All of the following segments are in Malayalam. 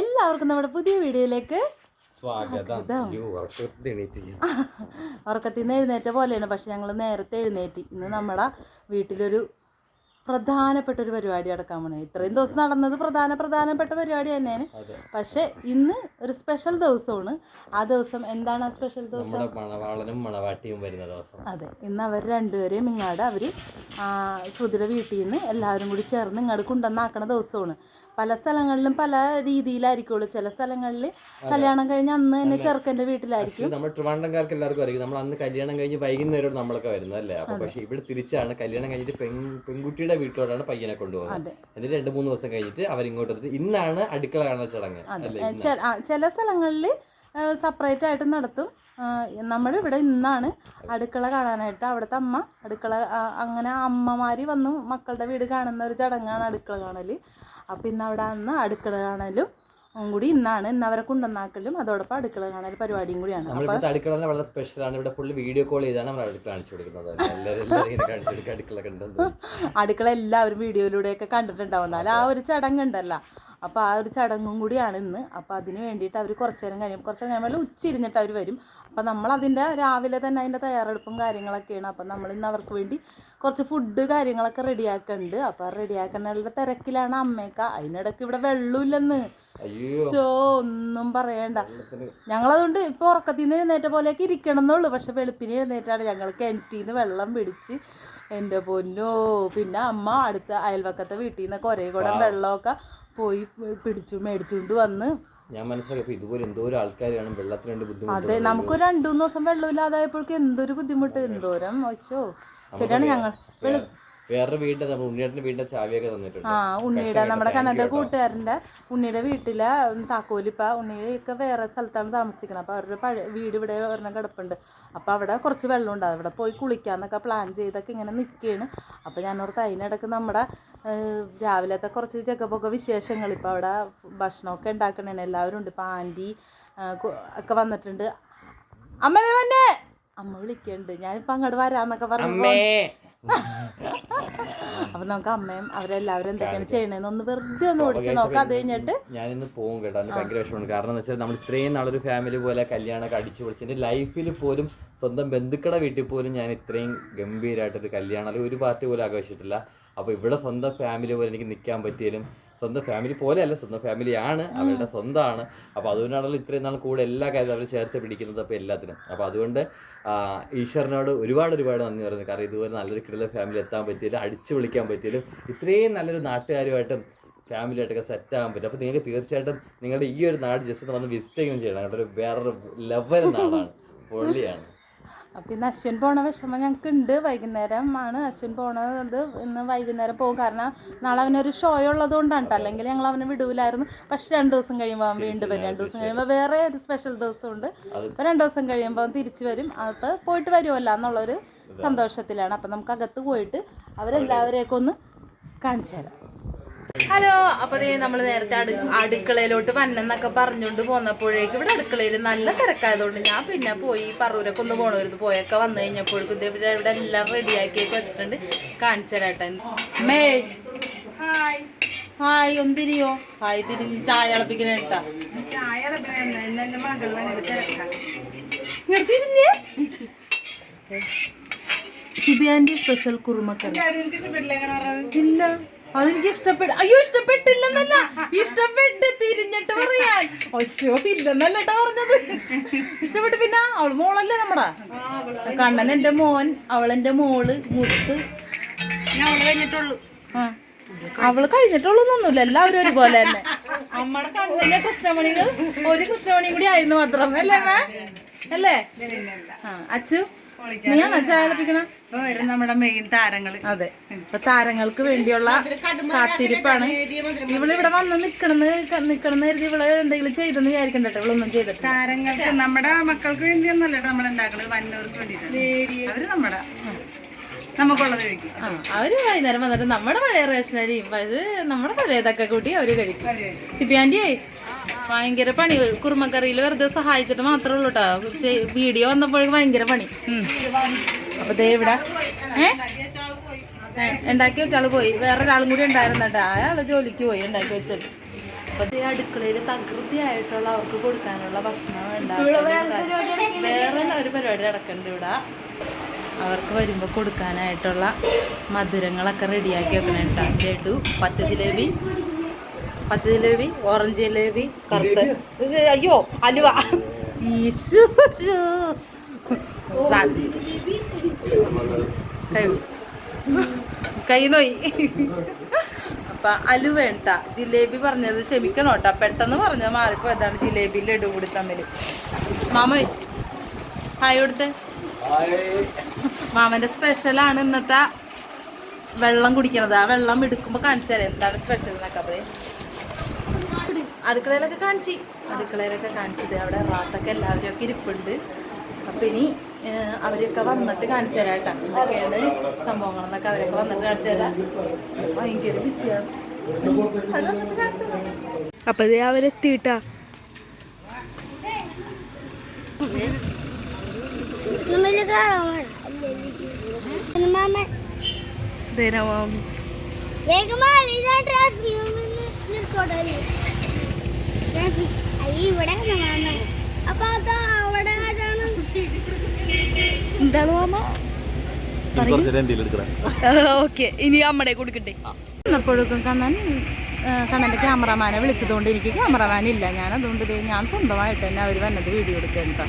എല്ലാവർക്കും നമ്മുടെ പുതിയ വീഡിയോയിലേക്ക് സ്വാഗതം. ഉറക്കത്തിൽ നിന്ന് എഴുന്നേറ്റ പോലെയാണ് പക്ഷെ ഞങ്ങൾ നേരത്തെ എഴുന്നേറ്റി. ഇന്ന് നമ്മുടെ വീട്ടിലൊരു പ്രധാനപ്പെട്ട ഒരു പരിപാടി നടക്കാൻ പോണേ. ഇത്രയും ദിവസം നടന്നത് പ്രധാന പ്രധാനപ്പെട്ട പരിപാടി തന്നെയാണ്. പക്ഷെ ഇന്ന് ഒരു സ്പെഷ്യൽ ദിവസമാണ്. ആ ദിവസം എന്താണ് ആ സ്പെഷ്യൽ ദിവസം? മണവാളനും മണവാട്ടിയും വരുന്ന ദിവസം. അതെ. ഇന്ന് അവർ രണ്ടുപേരെയും ഇങ്ങാട് അവർ സുധിര വീട്ടിൽ നിന്ന് എല്ലാവരും കൂടി ചേർന്ന് ഇങ്ങോട്ട് കൊണ്ടുവന്നാക്കണ ദിവസമാണ്. പല സ്ഥലങ്ങളിലും പല രീതിയിലായിരിക്കുള്ളൂ ചില സ്ഥലങ്ങളിൽ കല്യാണം കഴിഞ്ഞ് അന്ന് തന്നെ ചെറുക്കന്റെ വീട്ടിലായിരിക്കും. നമ്മൾ ട്രിവാണ്ടംകാർക്ക് എല്ലാവർക്കും അറിയാം. നമ്മൾ അന്ന് കല്യാണം കഴിഞ്ഞ് വൈകുന്നേരം നമ്മളൊക്കെ വരുന്നത് അല്ലേ? അപ്പൊ പക്ഷെ ഇവിടെ തിരിച്ചാണ് കല്യാണം കഴിഞ്ഞിട്ട് പെൺ പെൺകുട്ടിയുടെ വീട്ടിലോട്ടാണ് പയ്യനെ കൊണ്ടുപോകുന്നത്. എന്നിട്ട് രണ്ട് മൂന്ന് ദിവസം കഴിഞ്ഞിട്ട് അവരിങ്ങോട്ട് എത്തി ഇന്നാണ് അടുക്കള കാണുന്ന ചടങ്ങ് ചില സ്ഥലങ്ങളിൽ സെപ്പറേറ്റ് ആയിട്ട് നടത്തും. നമ്മളിവിടെ ഇന്നാണ് അടുക്കള കാണാനായിട്ട് അവിടുത്തെ അമ്മ അടുക്കള അങ്ങനെ അമ്മമാര് വന്ന് മക്കളുടെ വീട് കാണുന്ന ഒരു ചടങ്ങാണ് അടുക്കള കാണൽ അപ്പം ഇന്ന് അവിടെ നിന്ന് അടുക്കള കാണലും കൂടി ഇന്നാണ്. ഇന്ന് അവരെ കൊണ്ടുവന്നാക്കലും അതോടൊപ്പം അടുക്കള കാണൽ പരിപാടിയും കൂടിയാണ്. അടുക്കള വളരെ സ്പെഷ്യൽ ആണ്. ഇവിടെ ഫുള്ള് വീഡിയോ കോൾ ചെയ്താണ് നമ്മൾ അടുക്കള കാണിച്ചു കൊടുക്കുന്നത്. അടുക്കള കണ്ടെന്ന് അടുക്കള എല്ലാവരും വീഡിയോയിലൂടെയൊക്കെ കണ്ടിട്ടുണ്ടാവും. എന്നാൽ ആ ഒരു ചടങ്ങുണ്ടല്ലോ. അപ്പോൾ ആ ഒരു ചടങ്ങും കൂടിയാണ് ഇന്ന്. അപ്പോൾ അതിന് വേണ്ടിയിട്ട് അവർ കുറച്ച് നേരം കഴിയും. കുറച്ച് നേരം കഴിയുമ്പോൾ ഉച്ച ഇരുന്നിട്ട് അവർ വരും. അപ്പോൾ നമ്മളതിന്റെ രാവിലെ തന്നെ അതിന്റെ തയ്യാറെടുപ്പും കാര്യങ്ങളൊക്കെയാണ്. അപ്പോൾ നമ്മൾ ഇന്ന് അവർക്ക് വേണ്ടി കുറച്ച് ഫുഡ് കാര്യങ്ങളൊക്കെ റെഡിയാക്കുന്നുണ്ട് അപ്പോൾ റെഡിയാക്കാനുള്ള തിരക്കിലാണ് അമ്മയൊക്കെ. അതിനിടയ്ക്ക് ഇവിടെ വെള്ളമില്ലെന്ന്. ഷോ ഒന്നും പറയണ്ട. ഞങ്ങളതുകൊണ്ട് ഇപ്പോൾ ഉറക്കത്തിൽ നിന്ന് എഴുന്നേറ്റ പോലെയൊക്കെ ഇരിക്കണം എന്നുള്ളൂ പക്ഷെ വെളുപ്പിന് എഴുന്നേറ്റാണ് ഞങ്ങൾ കിണറ്റിൽ നിന്ന് വെള്ളം പിടിച്ച് എന്റെ പൊന്നോ. പിന്നെ അമ്മ അടുത്ത അയൽവക്കത്തെ വീട്ടിൽ നിന്ന് കുറേ കൂടെ വെള്ളമൊക്കെ പോയി പിടിച്ചു മേടിച്ചുകൊണ്ട് വന്ന്. ഞാൻ മനസ്സിലാക്കി. ഇതുപോലെ എന്തോരം ആൾക്കാരാണ് വെള്ളത്തിന് വേണ്ടി ബുദ്ധിമുട്ട് അതെ നമുക്ക് രണ്ടു മൂന്ന് ദിവസം വെള്ളമില്ലാതായപ്പോഴേക്കും എന്തൊരു ബുദ്ധിമുട്ട്. എന്തോരം വശോ ശരിയാണ് ഞങ്ങൾ. വേറൊരു നമ്മൾ ഉണ്ണിയേട്ടന്റെ വീടിന്റെ ചാവിയൊക്കെ തന്നിട്ടുണ്ട്. ആ ഉണ്ണിയുടെ നമ്മുടെ കണ്ണന്റെ കൂട്ടുകാരന്റെ ഉണ്ണിയുടെ വീട്ടിലെ താക്കോലിപ്പ ഉണ്ണിയൊക്കെ വേറെ സ്ഥലത്താണ് താമസിക്കുന്നത്. അപ്പൊ അവരുടെ പഴയ വീട് ഇവിടെ ഒരെണ്ണം കിടപ്പുണ്ട്. അപ്പൊ അവിടെ കുറച്ച് വെള്ളമുണ്ട് അവിടെ പോയി കുളിക്കാന്നൊക്കെ പ്ലാൻ ചെയ്തൊക്കെ ഇങ്ങനെ നിൽക്കുകയാണ് അപ്പൊ ഞാനോർത്ത് അതിനിടക്ക് നമ്മുടെ രാവിലത്തെ കുറച്ച് ചെക്കപ്പൊക്കെ വിശേഷങ്ങൾ. ഇപ്പൊ അവിടെ ഭക്ഷണമൊക്കെ ഉണ്ടാക്കണേ എല്ലാവരും ഉണ്ട്. ഇപ്പൊ ആന്റി ഒക്കെ വന്നിട്ടുണ്ട്. അമ്മ വന്നെ അമ്മ വിളിക്കണ്ട്. ഞാനിപ്പോ അങ്ങോട്ട് വരാന്നൊക്കെ പറഞ്ഞു അപ്പൊ നമുക്ക് അമ്മയും അവരെല്ലാവരും എന്തൊക്കെയാണ് ചെയ്യണേന്ന് ഒന്ന് വെറുതെ ഒന്ന് ഓടിച്ച് നോക്കാം അത് കഴിഞ്ഞിട്ട് ഞാനിന്ന് പോകും കേട്ടോ. അതിന് ഭയങ്കര വിഷമമാണ് കാരണം എന്ന് വെച്ചാൽ നമ്മൾ ഇത്രയും നാളൊരു ഫാമിലി പോലെ കല്യാണമൊക്കെ അടിച്ചു പൊളിച്ച് എന്റെ ലൈഫിൽ പോലും സ്വന്തം ബന്ധുക്കളുടെ വീട്ടിൽ പോലും ഞാൻ ഇത്രയും ഗംഭീരമായിട്ടൊരു കല്യാണം അല്ലെങ്കിൽ ഒരു പാർട്ടി പോലും ആഘോഷിച്ചിട്ടില്ല. അപ്പോൾ ഇവിടെ സ്വന്തം ഫാമിലി പോലെ എനിക്ക് നിൽക്കാൻ പറ്റിയാലും സ്വന്തം ഫാമിലി പോലെയല്ല സ്വന്തം ഫാമിലിയാണ് അവരുടെ സ്വന്തമാണ്. അപ്പോൾ അതുകൊണ്ടാണല്ലോ ഇത്രയും നാൾ കൂടെ എല്ലാ കാര്യവും അവർ ചേർത്ത് പിടിക്കുന്നത് അപ്പോൾ എല്ലാത്തിനും. അപ്പോൾ അതുകൊണ്ട് ഈശ്വരനോട് ഒരുപാട് ഒരുപാട് നന്ദി പറയുന്നു. കാരണം ഇതുപോലെ നല്ലൊരു കിടല ഫാമിലി എത്താൻ പറ്റിയാലും അടിച്ചു വിളിക്കാൻ പറ്റിയാലും ഇത്രയും നല്ലൊരു നാട്ടുകാരുമായിട്ടും ഫാമിലിയായിട്ടൊക്കെ സെറ്റ് ആകാൻ പറ്റും. അപ്പോൾ നിങ്ങൾക്ക് തീർച്ചയായിട്ടും നിങ്ങളുടെ ഈ ഒരു നാട് ജസ്റ്റ് ഒന്ന് വന്ന് വിസിറ്റ് ചെയ്യുകയും ചെയ്യണം. കേട്ടോ ഒരു വേറൊരു ലെവൽ നാടാണ് പൊള്ളിയാണ് അപ്പം ഇന്ന് അശ്വിൻ പോണ വിഷമം ഞങ്ങൾക്ക് ഉണ്ട് വൈകുന്നേരം ആണ്. അശ്വിൻ പോണത് ഇന്ന് വൈകുന്നേരം പോകും. കാരണം നാളെ അവനൊരു ഷോ ഉള്ളത് കൊണ്ടാണ് അല്ലെങ്കിൽ ഞങ്ങൾ അവനെ വിടൂലായിരുന്നു. പക്ഷെ രണ്ട് ദിവസം കഴിയുമ്പോൾ അവൻ വീണ്ടും വരും. രണ്ട് ദിവസം കഴിയുമ്പോൾ വേറെ ഒരു സ്പെഷ്യൽ ദിവസമുണ്ട്. അപ്പോൾ രണ്ട് ദിവസം കഴിയുമ്പോൾ അവൻ തിരിച്ചു വരും. അപ്പോൾ പോയിട്ട് വരുമല്ലോ എന്നുള്ളൊരു സന്തോഷത്തിലാണ്. അപ്പം നമുക്ക് അകത്ത് പോയിട്ട് അവരെല്ലാവരെയൊക്കെ ഒന്ന് കാണിച്ചു തരാം. ഹലോ അപ്പൊ ദേ നമ്മൾ നേരത്തെ അടു അടുക്കളയിലോട്ട് വന്നെന്നൊക്കെ പറഞ്ഞുകൊണ്ട് പോന്നപ്പോഴേക്കും ഇവിടെ അടുക്കളയിൽ നല്ല തിരക്കായതുകൊണ്ട് ഞാൻ പിന്നെ പോയി പറൂരൊക്കെ ഒന്ന് പോണവരുന്ന് പോയൊക്കെ വന്നു കഴിഞ്ഞപ്പോഴേക്കും ഇതേപോലെ ഇവിടെ ഇവിടെ എല്ലാം റെഡിയാക്കിയൊക്കെ വെച്ചിട്ടുണ്ട്. കാണിച്ചു തരാട്ടെ മേ. ഹായ് ഹായ് ഒന്തിരിയോ ഹായ് തിരിഞ്ഞ് ചായ തിളപ്പിക്കുന്ന കേട്ടാ തിരിഞ്ഞേ. സ്പെഷ്യൽ കുറുമക്കറി. ഇല്ല. അതെനിക്ക് ഇഷ്ടപ്പെട്ട അയ്യോ ഇഷ്ടപ്പെട്ടില്ലെന്നല്ല. ഇഷ്ടപ്പെട്ട് തിരിഞ്ഞിട്ട് പറയാൻ. ഒശോ ഇല്ലെന്നല്ല കേട്ടോ പറഞ്ഞത്. ഇഷ്ടപ്പെട്ട് പിന്നെ അവൾ മോളല്ലേ നമ്മടെ? കണ്ണൻ എന്റെ മോൻ അവളെന്റെ മോൾ മുത്ത്. അവൾ കഴിഞ്ഞിട്ടുള്ളൊന്നുമില്ല എല്ലാവരും ഒരുപോലെ തന്നെ. നമ്മുടെ കണ്ണന്റെ കൃഷ്ണമണികൾ ഒരു കൃഷ്ണമണിയും കൂടി ആയിരുന്നു മാത്രം അല്ലേ അല്ലേ? അച്ചു? നീയാണോ ചായ കളിപ്പിക്കണ നമ്മുടെ മെയിൻ താരങ്ങൾ. അതെ. അപ്പൊ താരങ്ങൾക്ക് വേണ്ടിയുള്ള കാത്തിരിപ്പാണ്. ഇവളിവിടെ വന്ന് നിക്കണെന്ന് നിക്കണെന്ന് കരുതി ഇവൾ എന്തെങ്കിലും ചെയ്തെന്ന് വിചാരിക്കണ്ടോ ഇവളൊന്നും ചെയ്തിട്ടില്ല. താരങ്ങൾക്ക് നമ്മുടെ മക്കൾക്ക് വേണ്ടിയൊന്നല്ല നമ്മൾ ഉണ്ടാക്കുന്നത് വന്നവർക്ക് വേണ്ടിയിട്ടാണ്. അവർ നമ്മുടെ നമുക്കുള്ളത് കഴിക്കും. ആ അവർ വൈകുന്നേരം വന്നിട്ട് നമ്മുടെ പഴയ റേഷനരിയും അത് നമ്മുടെ പഴയതൊക്കെ കൂട്ടി അവർ കഴിക്കും. സിബിയാന്റി ഭയങ്കര പണി. കുറുമക്കറിയിൽ വെറുതെ സഹായിച്ചിട്ട് മാത്രമേ ഉള്ളൂ കേട്ടോ വീഡിയോ വന്നപ്പോഴേക്കും ഭയങ്കര പണി. അപ്പൊ ദേ ഇവിടെ. ഏ? ഉണ്ടാക്കി വെച്ചാൾ പോയി. വേറൊരാളും കൂടി ഉണ്ടായിരുന്നു കേട്ടോ അയാൾ ജോലിക്ക് പോയി ഉണ്ടാക്കി വെച്ചത്. അപ്പൊ തകൃതി അടുക്കളയിൽ തകൃതിയായിട്ടുള്ള അവർക്ക് കൊടുക്കാനുള്ള ഭക്ഷണം ഉണ്ടാക്കാൻ വേറെ ഒരു പരിപാടി നടക്കുന്നുണ്ട് ഇവിടെ. അവർക്ക് വരുമ്പോൾ കൊടുക്കാനായിട്ടുള്ള മധുരങ്ങളൊക്കെ റെഡിയാക്കി വെക്കണം കേട്ടോ ലഡു പച്ച ജിലേബി പച്ച ജിലേബി ഓറഞ്ച് ജിലേബി കറുത്ത അയ്യോ അലുവ. ഈശ്വര കൈ നോയി. അപ്പൊ അലു വേണ്ട. ജിലേബി പറഞ്ഞത് ക്ഷമിക്കണം കേട്ടോ. പെട്ടെന്ന് പറഞ്ഞത് മാറിപ്പോയതാണ് ജിലേബി ലഡു കൂടി തമ്മിൽ മാമ ഹായ് കൊടുത്തേ. മാമന്റെ സ്പെഷ്യലാണ് ഇന്നത്തെ വെള്ളം കുടിക്കണത്. ആ വെള്ളം എടുക്കുമ്പോ കാണിച്ചു തരാം. എന്താണ് സ്പെഷ്യൽ എന്നൊക്കെ ദേ. അടുക്കളയിലൊക്കെ കാണിച്ചു. അടുക്കളയിലൊക്കെ കാണിച്ചത് അവിടെ റാത്തൊക്കെ എല്ലാവരും ഒക്കെ ഇരിപ്പുണ്ട്. അപ്പൊ ഇനി അവരൊക്കെ വന്നിട്ട് കാണിച്ചു തരാം കേട്ടോ. എന്തൊക്കെയാണ് സംഭവങ്ങളെന്നൊക്കെ അവരൊക്കെ വന്നിട്ട് കാണിച്ചു തരാം. ഭയങ്കര ബിസിയാണ്. അപ്പൊ ദേ അവരെത്തിയിട്ടാ. ഇവിടെ അപ്പൊ അത് അവിടെ എന്താണ് മാമ ഓക്കെ. ഇനി അമ്മടെ കൊടുക്കട്ടെ എന്നപ്പോഴേക്കും കണ്ണൻ കണ്ണന്റെ ക്യാമറമാനെ വിളിച്ചതുകൊണ്ട് എനിക്ക് ക്യാമറമാൻ ഇല്ല. ഞാൻ അതുകൊണ്ട് ഞാൻ സ്വന്തമായിട്ട് തന്നെ അവർ വന്നത് വീഡിയോ എടുക്കേണ്ട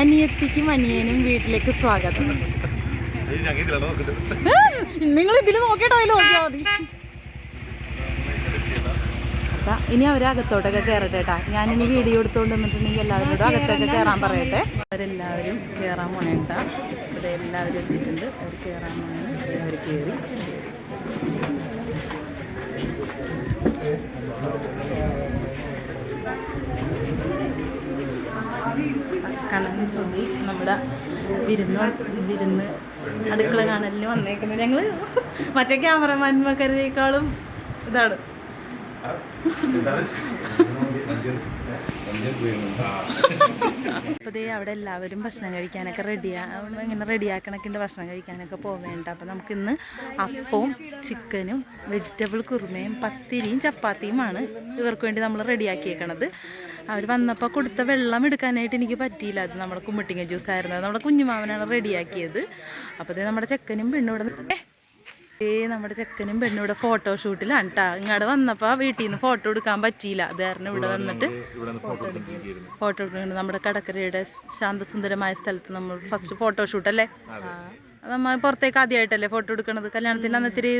അനിയത്തിക്കും അനിയനും വീട്ടിലേക്ക് സ്വാഗതം. നിങ്ങൾ ഇതിൽ നോക്കിയിട്ടോ അതിൽ നോക്കിയാൽ മതി. അപ്പൊ ഇനി അവർ അകത്തോട്ടൊക്കെ കയറട്ടെ കേട്ടാ ഞാനിനി വീഡിയോ എടുത്തുകൊണ്ട് നിന്നിട്ടുണ്ടെങ്കിൽ എല്ലാവരോടും അകത്തൊക്കെ കയറാൻ പറയട്ടെ. അവരെല്ലാവരും കയറാൻ പോണേട്ട ഇവിടെ എല്ലാവരും എത്തിയിട്ടുണ്ട്. അവർ കയറാൻ പോണേ. അവർ കയറി കണ്ണൻ സുധി നമ്മുടെ വിരുന്ന് വിരുന്ന് അടുക്കള കാണലിന് വന്നേക്കുന്നത്. ഞങ്ങൾ മറ്റേ ക്യാമറമാന്മാരെക്കാളും ഇതാണ്. അപ്പോൾ അവിടെ എല്ലാവരും ഭക്ഷണം കഴിക്കാനൊക്കെ റെഡിയാ ഇങ്ങനെ റെഡിയാക്കണൊക്കെ ഉണ്ട്. ഭക്ഷണം കഴിക്കാനൊക്കെ പോവേണ്ട. അപ്പോൾ നമുക്കിന്ന് അപ്പവും ചിക്കനും വെജിറ്റബിൾ കുറുമയും പത്തിരിയും ചപ്പാത്തിയുമാണ് ഇവർക്ക് വേണ്ടി നമ്മൾ റെഡിയാക്കിയേക്കണത് അവർ വന്നപ്പോൾ കൊടുത്ത വെള്ളം എടുക്കാനായിട്ട് എനിക്ക് പറ്റിയില്ല. അത് നമ്മുടെ കുമ്മിട്ടിങ്ങ ജ്യൂസ് ആയിരുന്നു. നമ്മുടെ കുഞ്ഞുമാവനാണ് റെഡിയാക്കിയത് അപ്പോൾ നമ്മുടെ ചെക്കനും പെണ്ണും ഇവിടെ ഏ നമ്മുടെ ചെക്കനും പെണ്ണും ഇവിടെ ഫോട്ടോഷൂട്ടിലാണ് കേട്ടോ ഇങ്ങോട്ട് വന്നപ്പോൾ വീട്ടിൽ നിന്ന് ഫോട്ടോ എടുക്കാൻ പറ്റിയില്ല. അത് കാരണം ഇവിടെ വന്നിട്ട് ഫോട്ടോ എടുക്കുന്നുണ്ട്. നമ്മുടെ കടക്കരയുടെ ശാന്തസുന്ദരമായ സ്ഥലത്ത് നമ്മൾ ഫസ്റ്റ് ഫോട്ടോഷൂട്ട് അല്ലേ? അത്. നമ്മ പുറത്തേക്ക് ആദ്യമായിട്ടല്ലേ ഫോട്ടോ എടുക്കണത് കല്യാണത്തിന് അന്ന് ഇത്തിരി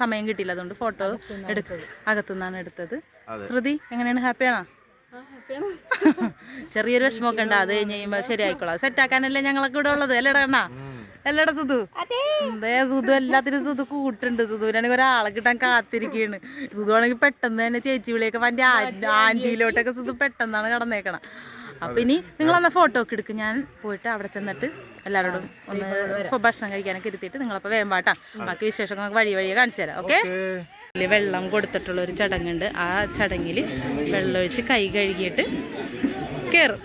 സമയം കിട്ടിയില്ല. അതുകൊണ്ട് ഫോട്ടോ എടുക്ക അകത്തുനിന്നാണ് എടുത്തത്. ശ്രുതി എങ്ങനെയാണ്? ഹാപ്പിയാണോ ചെറിയൊരു വിഷമമൊക്കെ ഉണ്ട്. അത് കഴിഞ്ഞ് കഴിയുമ്പോൾ ശരിയായിക്കോളാം. സെറ്റാക്കാനല്ലേ ഞങ്ങളൊക്കെ ഇവിടെ ഉള്ളത്? അല്ലേ കണ്ണാ അല്ലേടാ സുധു. എന്തേ സുധു എല്ലാത്തിനും സുധു കൂട്ടുണ്ട്. സുധുവിനാണെങ്കിൽ ഒരാളെ കിട്ടാൻ കാത്തിരിക്കുകയാണ് സുധു ആണെങ്കിൽ പെട്ടെന്ന് തന്നെ ചേച്ചി വിളിയൊക്കെ വണ്ടി ആന്റിയിലോട്ടൊക്കെ സുധു പെട്ടെന്നാണ് കടന്നേക്കണം അപ്പൊ ഇനി നിങ്ങൾ അന്ന ഫോട്ടോ ഒക്കെ എടുക്കും. ഞാൻ പോയിട്ട് അവിടെ ചെന്നിട്ട് എല്ലാവരോടും ഒന്ന് ഭക്ഷണം കഴിക്കാനൊക്കെ ഇരുത്തിയിട്ട് നിങ്ങളപ്പോൾ വേഗം പാട്ടാ ബാക്കി വിശേഷം നമുക്ക് വഴി വഴിയെ കാണിച്ചു തരാം. ഓക്കെ? വെള്ളം കൊടുത്തിട്ടുള്ള ഒരു ചടങ്ങുണ്ട്. ആ ചടങ്ങിൽ വെള്ളമൊഴിച്ച് കൈ കഴുകിയിട്ട് കയറും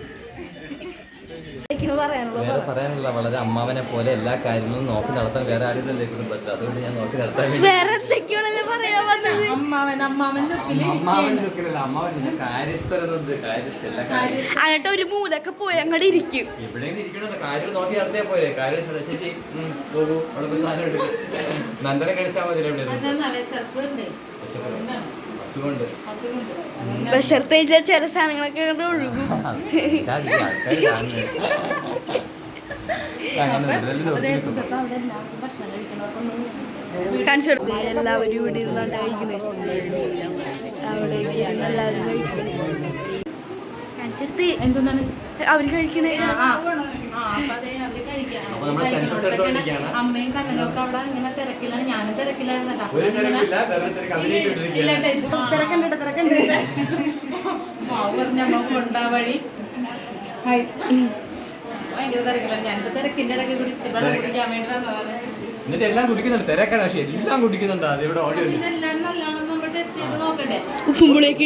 പറയാനുള്ള വളരെ അമ്മാവനെ പോലെ എല്ലാ കാര്യങ്ങളും നോക്കി നടത്താൻ വേറെ ആരും തന്നെ അതുകൊണ്ട് ഞാൻ നോക്കി നടത്താൻ വേണ്ടി വേറെ എന്തൊക്കെയാണല്ലോ പറയാൻ വന്നത്? അമ്മാവൻ അമ്മാവൻ ലുക്കിൽ അമ്മാവൻ ലുക്കിലല്ല അമ്മാവൻ കാര്യസ്ഥരുന്നത് കാര്യസ്ഥ എല്ലാ കാര്യം എന്നിട്ട് ഒരു മൂലൊക്കെ പോയി അങ്ങോട്ട് ഇരിക്കും. ഇവിടെ ഇരിക്കണല്ലോ കാര്യം നോക്കി നടത്തിയാ പോരെ. കാര്യം ശ്രദ്ധ- ചേച്ചി ഉം, പോകൂ. അവിടെ പോയി സാധനം എടുക്കും. നന്ദനെ കഴിച്ചാൽ മതി വിശർത്ത് ചില സാധനങ്ങളൊക്കെ കണ്ട് ഒഴുകും. കാണിച്ചു എല്ലാവരും ഇവിടെ ഇരുന്നുണ്ടായിരിക്കുന്നത് അവിടെ ഇരുന്ന് എല്ലാവരും കഴിക്കുന്നത് കാണിച്ചെടുത്ത് എന്താണ് അവർ കഴിക്കണേ അമ്മയും കണ്ണനൊക്കെ അവിടെ ഇങ്ങനെ തിരക്കിലാണ്. ഞാനും തിരക്കിലായിരുന്നു. കേട്ടോ. ഒരു അപ്പൊ ഇങ്ങനെ- തിരക്കില്ല വെറുതെ തിരക്ക്. അഭിനയിച്ചുകൊണ്ടിരിക്കുകയാണ് ഇല്ല, ഇല്ല, തിരക്കുണ്ട് തിരക്കുണ്ട് പറഞ്ഞ അമ്മ കൊണ്ടാ വഴി. ഭയങ്കര തിരക്കിലാണ്. ഞാനിപ്പോ തിരക്കിന്റെ ഇടയ്ക്ക് കൂടി വെള്ളം കുടിക്കാൻ വേണ്ടി വന്നതാണ്. എന്നിട്ട് എല്ലാം കുടിക്കുന്നുണ്ട്. തിരക്കാണ് പക്ഷെ എല്ലാം കുടിക്കുന്നുണ്ട്. അത് ഇവിടെ ഓടി വന്നു ഇതെല്ലാം നല്ലോണം നമ്മൾ ടെസ്റ്റ് ചെയ്ത് നോക്കണ്ടേ? ഉപ്പുമ്പുളിയൊക്കെ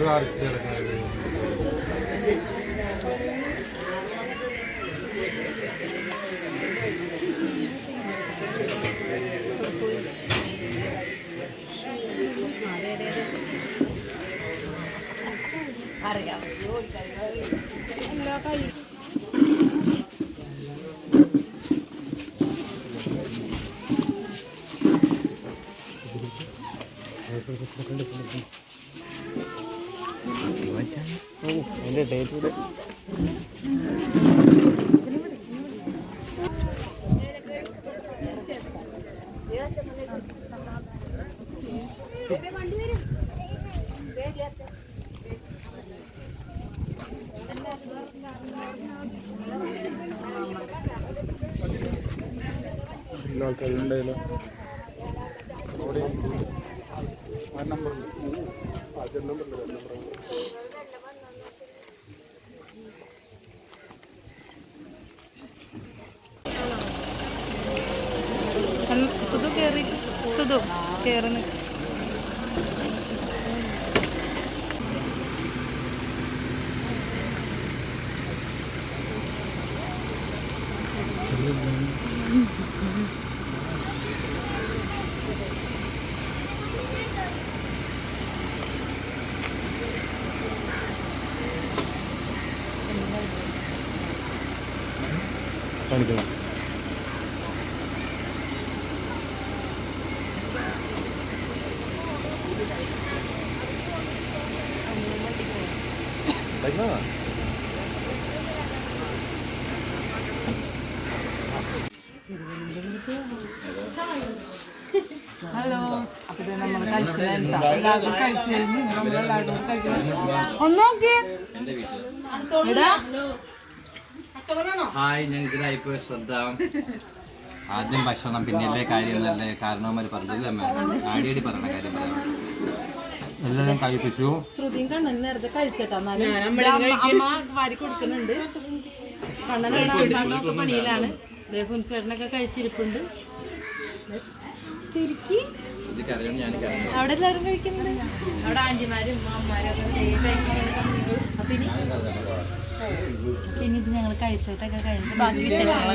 അല്ലേ ഭക്ഷണം കഴിക്കണത് ഇരുന്ന് എല്ലാ അങ്ങനെ ഈ ചടങ്ങിന്റെ കൂടെ ചടങ്ങാട് പോട്ടെ എഴുതി പോണ പോണ സുധു കേറി സുധു ഒന്നോക്കി ഹലോ. അപ്പൊ നമ്മൾ കഴിച്ചു കഴിഞ്ഞു കഴിക്കണം എടാ. ഹായ് ഞാൻ ഇതിലായിപ്പോ ശ്രദ്ധ. ആദ്യം ഭക്ഷണം പിന്നില്ലേ കാര്യം എന്നല്ലേ കാരണവന്മാർ പറഞ്ഞില്ല ആടിയടി പറഞ്ഞ കാര്യം പറയാം. എല്ലാം കഴിപ്പിച്ചു ശ്രുതിയും കണ്ണൻ നേരത്തെ കഴിച്ചേട്ടാ അമ്മ അമ്മ വാരി കൊടുക്കുന്നുണ്ട്. കണ്ണനൊക്കെ പണിയിലാണ് സുനിച്ചേട്ടനൊക്കെ കഴിച്ചിരിപ്പുണ്ട്. തിരിക്കി. അവിടെ എല്ലാവരും കഴിക്കുന്നുണ്ട്. അവിടെ ആന്റിമാരും അമ്മമാരും ഇനി ഇത് ഞങ്ങൾ കഴിച്ചിട്ടൊക്കെ കഴിഞ്ഞിട്ട് ബാക്കി വിശേഷങ്ങൾ